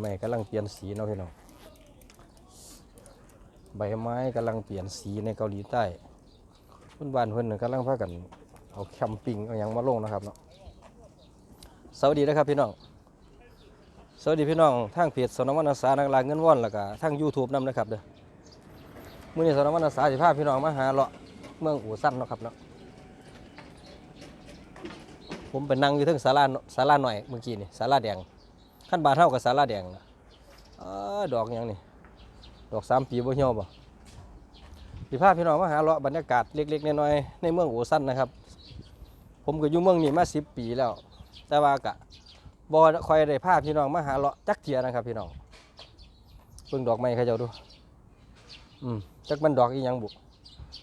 ไม้กำลังเปลี่ยนสีเนาะพี่น้องใบไม้กำลังเปลี่ยนสีในเกาหลีใต้เพื่อนบ้านเพื่อนน่ะกำลังพากันเอาแคมปิ้งเอาหยังมาลงนะครับเนาะสวัสดีนะครับพี่น้องสวัสดีพี่น้องทางเพจสนวันอาสานักลาเงินว่อนแล้วก็ทาง YouTube นำนะครับเด้อมื้อนี้สนวันอาสาสิพาพี่น้องมาหาเลาะเมืองอู่สั้นเนาะครับเนาะผมไปนั่งอยู่ทึงศาลาศาลาหน่อยเมื่อกี้นี่ศาลาแดง ขั้นบานเท่ากับสาราแดงนะอดอกยังนี่ ดอกสามปีบ่เหี่ยวบ่สิพาพพี่น้องมาหาเลาะบรรยากาศเล็กๆน้อยๆในเมืองโอซันนะครับ ผมก็อยู่เมืองนี้มาสิบปีแล้ว แต่ว่ากะบ่ค่อยได้พาพพี่น้องมาหาเลาะจักเทียนะครับ พี่น้องเบิ่งดอกไม้เขาเจ้าดู อืมจักมันดอกอีหยังบุ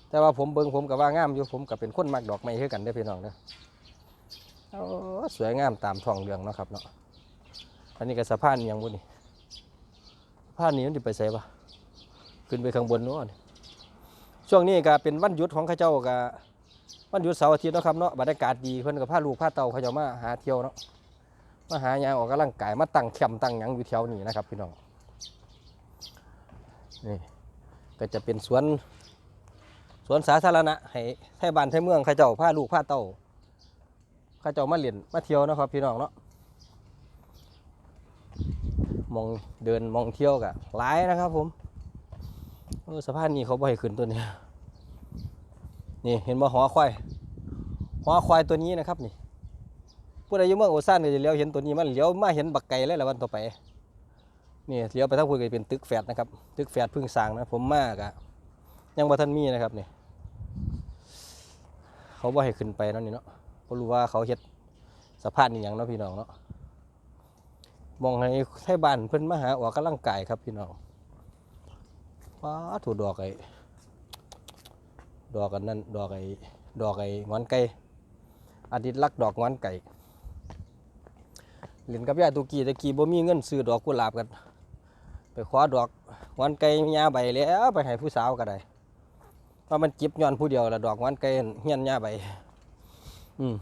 แต่ว่าผมเบิ่งผมก็ว่างามอยู่ผมก็เป็นคนมักดอกไม้คือกันเด้อพี่น้องเด้อสวยงามตามท้องเรื่องเนาะครับเนาะ อันนี้ก็สะพานอิยังบุนี่สะพานนี้มันจะไปใส่ปะขึ้นไปข้างบนนู้นช่วงนี้ก็เป็นวันหยุดของข้าเจ้าก็วันหยุดเสาร์อาทิตย์นะครับเนาะบรรยากาศดีเพิ่อนก็พาลูกพาเตาเขาเจ้ามาหาเที่ยวเนาะมาหายางออกกำลังกายมาตั้งแคมป์ตั้งหยังอยู่แถวนี้นะครับพี่น้องนี่ก็จะเป็นสวนสวนสาธารณะให้ให้บ้านให้เมืองเขาเจ้าพาลูกพาเตาเขาเจ้ามาเล่นมาเที่ยวนะครับพี่น้องเนาะ มองเดินมองเที่ยวกะหลายนะครับผมเออสะพานนี้เขาบ่ให้ขึ้นตัวนี้นี่เห็นบ่หอควายหอควายตัวนี้นะครับนี่ผู้ใดอยู่เมืองโอซานก็จะเลี้ยวเห็นตัวนี้มันเลี้ยวมาเห็นบักไก่เลยละวันต่อไปนี่เลี้ยวไปทางพูนก็เป็นตึกแฝดนะครับตึกแฝดพึ่งสร้างนะผมมากอะยังบ่ทันมีนะครับนี่เขาบ่ให้ขึ้นไปเนาะนี่เนาะบ่รู้ว่าเขาเฮ็ดสะพานนี่หยังเนาะพี่น้องเนาะ มองให้ไทบ้านเพิ่นมาหาออกกำลังกายครับพี่น้องว้าถูดอกไอ้ดอกกันนั่นดอกไอ้ดอกไอ้งอนไก่อาทิตย์ลักดอกงอนไก่เล่นกับยายตุกี้ตะกี้บ่มีเงินซื้อดอกกุหลาบกัน ไปคว้าดอกงอนไก่ยาใบแล้วไปให้ผู้สาวก็ได้เพราะมันจิบย้อนผู้เดียวละดอกงอนไก่เฮียนยาใบอืม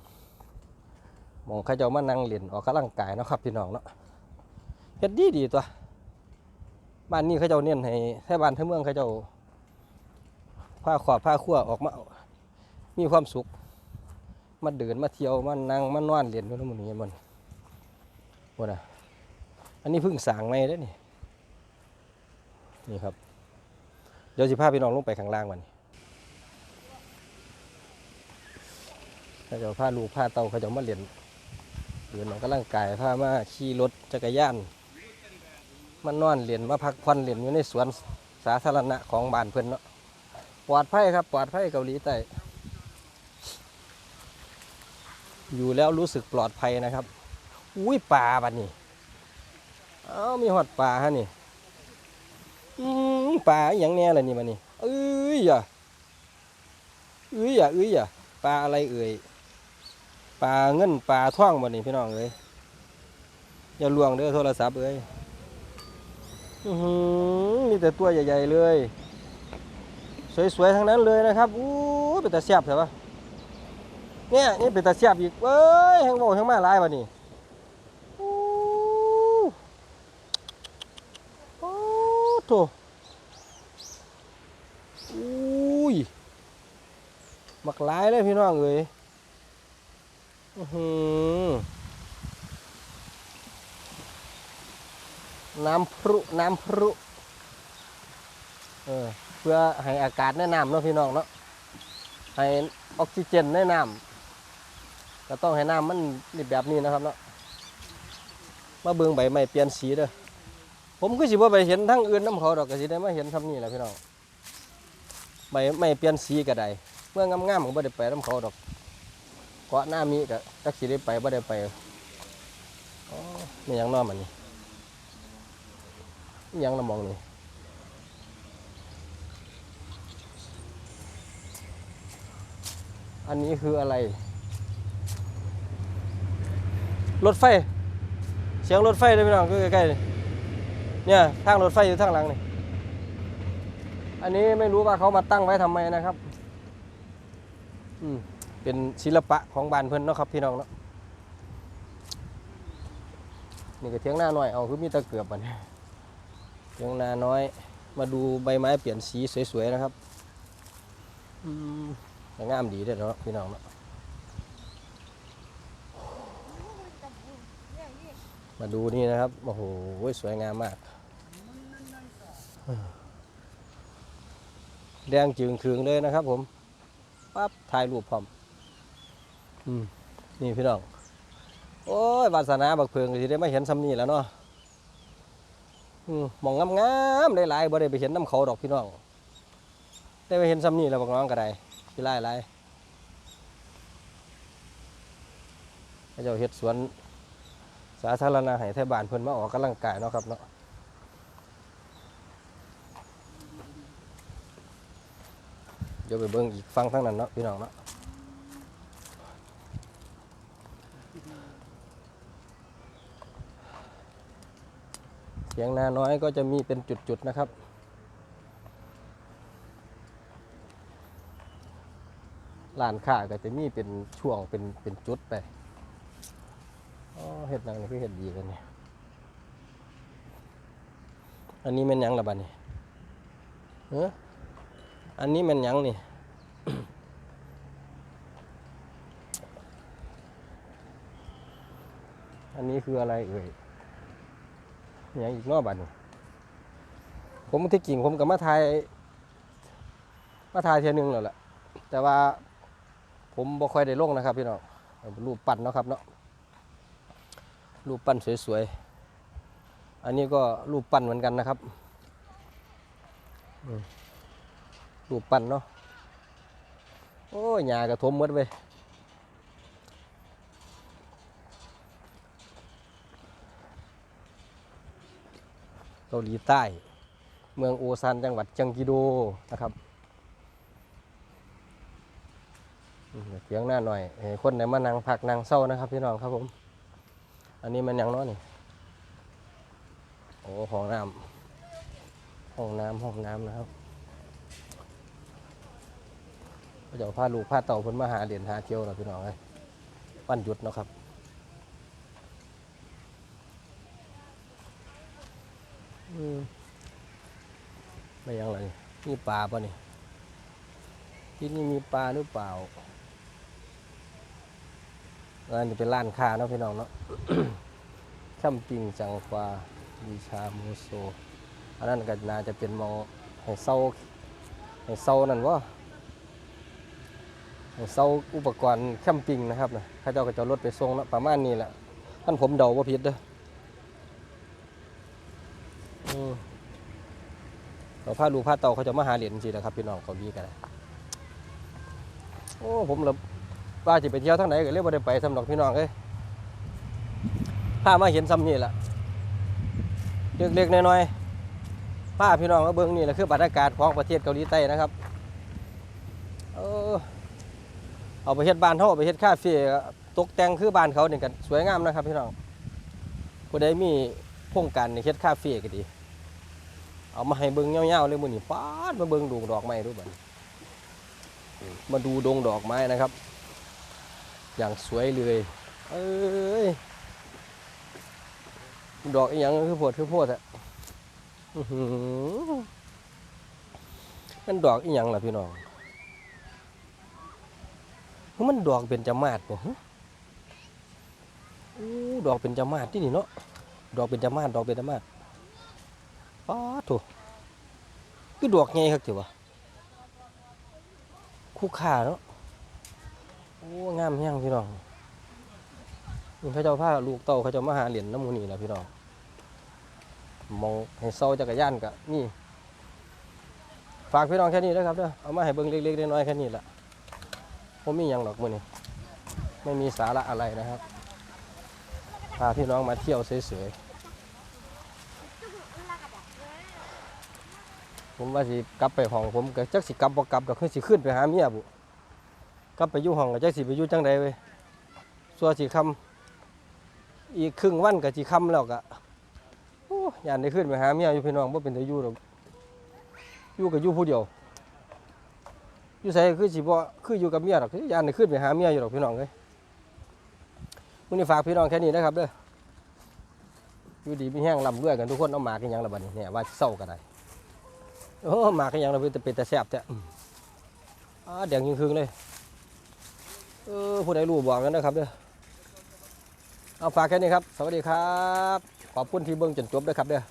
มองเขาเจ้ามานั่งเล่นออกกำลังกายนะครับพี่น้องเนาะ เฮ็ดดีดีตัว บ้านนี้เขาเจ้าเน้นให้แท่บ้านแท่เมืองเขาเจ้าผ้าขอบผ้าขั้วออกมา มีความสุข มาเดินมาเที่ยวมานั่งมานอนเรียนนู่นนี่นี่มันโอ้นะอันนี้เพิ่งสร้างใหม่เด้นี่นี่ครับ เดี๋ยวสิพาพี่น้องลงไปข้างล่างมันเขาเจ้าพาลูกพาเต่าเขาจ้ามาเรียนเดินออกกำลังกายพามาขี่รถจักรยาน มานอนเหรียนมาพักผ่อนเหรียนอยู่ในสวนสาธารณะของบ้านเพื่อนเนาะปลอดภัยครับปลอดภัยเกาหลีใต้อยู่แล้วรู้สึกปลอดภัยนะครับ อุ้ยป่าบัดนี้ เอ้ามีหอดป่าฮะนี่อืมป่าอย่างแน่เลยนี่บัดนี้เอ้ยอย่าเอ้ยอย่าเอ้ยอย่าปลาอะไรเอ่ยปลาเงินปลาท่องบ่นี่พี่น้องเอ้ยอย่าลวงเด้อโทรศัพท์เอ้ย มีแต่ตัวใหญ่ ๆ เลย สวย ๆ ทั้งนั้นเลยนะครับอู้เป็นตาเสียบใช่ปะเนี่ยนี่เป็นตาเสียบอีกเอ้ยแหงโมแหงมาลายบ่นี่อู้โอ้โถอุ้ยมักลายเลยพี่น้องเอ้ยอื้อหือ น้ำพรุน้ำพรุเออเพื่อให้อากาศแนะนำเนาะพี่น้องเนาะให้ออกซิเจนแนะนำก็ต้องให้น้ำมันนี่แบบนี้นะครับเนาะมาเบิ่งใบไม้เปลี่ยนสีเด้อผมก็สิบ่าไปเห็นทั้งอื่นน้ำเขาดอกก็สิได้มาเห็นทำนี่แหละพี่น้องใบไม้เปลี่ยนสีก็ได้เมื่องามๆก็บ่ได้ไปน้ำเขาดอกเกาะหน้ามีก็จักสิได้ไปบ่ได้ไปอ๋อไม่ยังน้อมันนี่ ยังละมองนี่อันนี้คืออะไร รถไฟ เสียงรถไฟเลยพี่น้องก็ใกล้ๆเนี่ยทางรถไฟอยู่ทางหลังนี่อันนี้ไม่รู้ว่าเขามาตั้งไว้ทำไมนะครับ อืมเป็นศิลปะของบ้านเพื่อนเนาะครับพี่น้องเนาะนี่ก็เทียงหน้าหน้อยเอาคือมีตะเกือบมันเที ยงนาน้อย มาดูใบไม้เปลี่ยนสีสวยๆนะครับอืมงามดีเด้อเนาะพี่น้องเนาะมาดูนี่นะครับ โอ้โห สวยงามมาก แดงจึงคืงเลยนะครับผม ปั๊บ ถ่ายรูปพร้อม อืม นี่พี่น้อง โอ้ย วาสนาบักเพิงก็สิได้มาเห็นซ้ำนี่แล้วเนาะ มองงามๆหลายๆบ่ได้ไปเห็นน้ำเขาดอกพี่น้อง ได้ไปเห็นซ้ำนี่แล้วบักน้องก็ได้พี่ไล่ไล่เจ้าเฮ็ดสวนสาธารณะให้ไทยบ้านเพิ่นมาออกกำลังกายเนาะครับเนาะเดี๋ยวไปเบิ่งอีกฟังทั้งนั้นเนาะพี่น้องเนาะ เสียงนาน้อยก็จะมีเป็นจุดๆนะครับร้านค้าก็จะมีเป็นช่วงเป็นเป็นจุดไปเห็ดนังนี่คือเห็ดดีกันเนี่ยอันนี้แมันยังละบัดนี่เอออันนี้แมันยังนี่อันนี้คืออะไรเอ่ย อย่างอีกนอกบัดนี่ผมที่จริงผมกับมาทายมาทายเทียนึงแล้วแหละแต่ว่าผมบ่ค่อยได้ลงนะครับพี่น้องรูปปั้นเนาะครับเนาะรูปปั้นสวยๆ อันนี้ก็รูปปั้นเหมือนกันนะครับรูปปั้นเนาะโอ้ยหญ้ากระทมมดเว้ เกาหลีใต้ เมืองโอซานจังหวัดจังกิโดนะครับเสียงหน้าหน่อยให้คนไหนมานั่งพักนั่งเศร้านะครับพี่น้องครับผม อันนี้มันยังน้อนี่โอ้ห้องน้ำห้องน้ำห้องน้ำนะครับก็จะเอาพาลูกพาเต่าพิ่นมาหาเหรียญหาเที่ยวนะพี่น้องเลยวันหยุดเนาะครับ อืม ไม่ยังเลยมีปลาปะนี่ที่นี่มีปลาหรือเปล่าอันนี้เป็นร้านค้าเนาะพี่น้องเนาะคัมปิงจังฟาวิชาโมโซ อันนั้นก็น่าจะเป็นมองให้เซาให้เซานั่นวะให้เซาอุปกรณ์แคมปิงนะครับนะข้าเจ้าก็จะเอารถไปส่งนะประมาณนี้แหละท่านผมเดาว่าผิดเด้อ เราพาลูกพาเต่าเขาจะมาหาเหรียญจริงๆนะครับพี่น้องเกาหลีกันโอ้ผมเลยว่าจะไปเที่ยวทางไหนก็เรียกว่าได้ไปสำหรับพี่น้องเอ้ยพามาเห็นซ้ำนี่แหละเล็กๆน้อยๆพาพี่น้องมาเบิ้งนี่แหละคือบรรยากาศของประเทศเกาหลีใต้นะครับเออเอาไปเฮ็ดบ้านเขาเอาไปเฮ็ดคาเฟ่ตกแต่งคือบ้านเขาเนี่ยกันสวยงามนะครับพี่น้องผู้ใดมีโครงการในเฮ็ดคาเฟ่ก็ดี เอามาให้เบิ่งเงาๆเลยมือนี้ฟาดมาเบิ่งดงดอกไม้ดูบัดนี้มาดูดงดอกไม้นะครับ อย่างสวยเลย เอ้ย ดอกอีหยังคือโพดคือโพดอะมันดอกอีหยังล่ะพี่น้องมันดอกเป็นจมาดเนี่ะดอกเป็นจมาดที่นี่เนาะ ดอกเป็นจมาดดอกเป็นจมาด ป้าดโถูคือดอกไงครับจิวคู่ขาเนาะโอ้งามแห้งพี่น้องนี่เขาเจ้าผ้าลูกเต่าเขาเจ้ามาหาเหรียญน้ำมูนี่แหละพี่น้องมองให้เศร้าจักรยานกะนี่ฝากพี่น้องแค่นี้นะครับเด้อเอามาให้เบิ่งเล็กๆน้อยๆแค่นี้แหละผมมียังหรอกมือนี้ไม่มีสาระอะไรนะครับพาพี่น้องมาเที่ยวสวยๆ ผมว่าสิกลับไปห้องผมก็จักสิกลับบ่กลับดอกคือสิขึ้นไปหาเมียบุกลับไปอยู่ห้องก็จักสิไปอยู่จังใดเว้ยสัวสิคำอีกครึ่งวันก็สิคำแล้วก็โอ้ยานได้ขึ้นไปหาเมียอยู่พี่น้องบ่เป็นตาอยู่ดอกอยู่ก็อยู่ผู้เดียวอยู่ไสคือสิบ่คืออยู่กับเมียดอกยานได้ขึ้นไปหาเมียอยู่ดอกพี่น้องเอ้ยมื้อนี้ฝากพี่น้องแค่นี้นะครับเด้ออยู่ดีมีแห้งลำด้วยกันทุกคนเอาหมากกันยังละบัดนี้เนี่ยว่าเศร้ากันได้ โอ้หมากกันยังละเป็นแต่เป็นแต่แซ่บแท้อืมอ่าแดงยิ่งครึ่งเลยเออผู้ใดรู้บอกกันนะครับเด้อเอาฝากแค่นี้ครับ สวัสดีครับ ขอบคุณที่เบิ่งจนจบด้วยครับเด้อ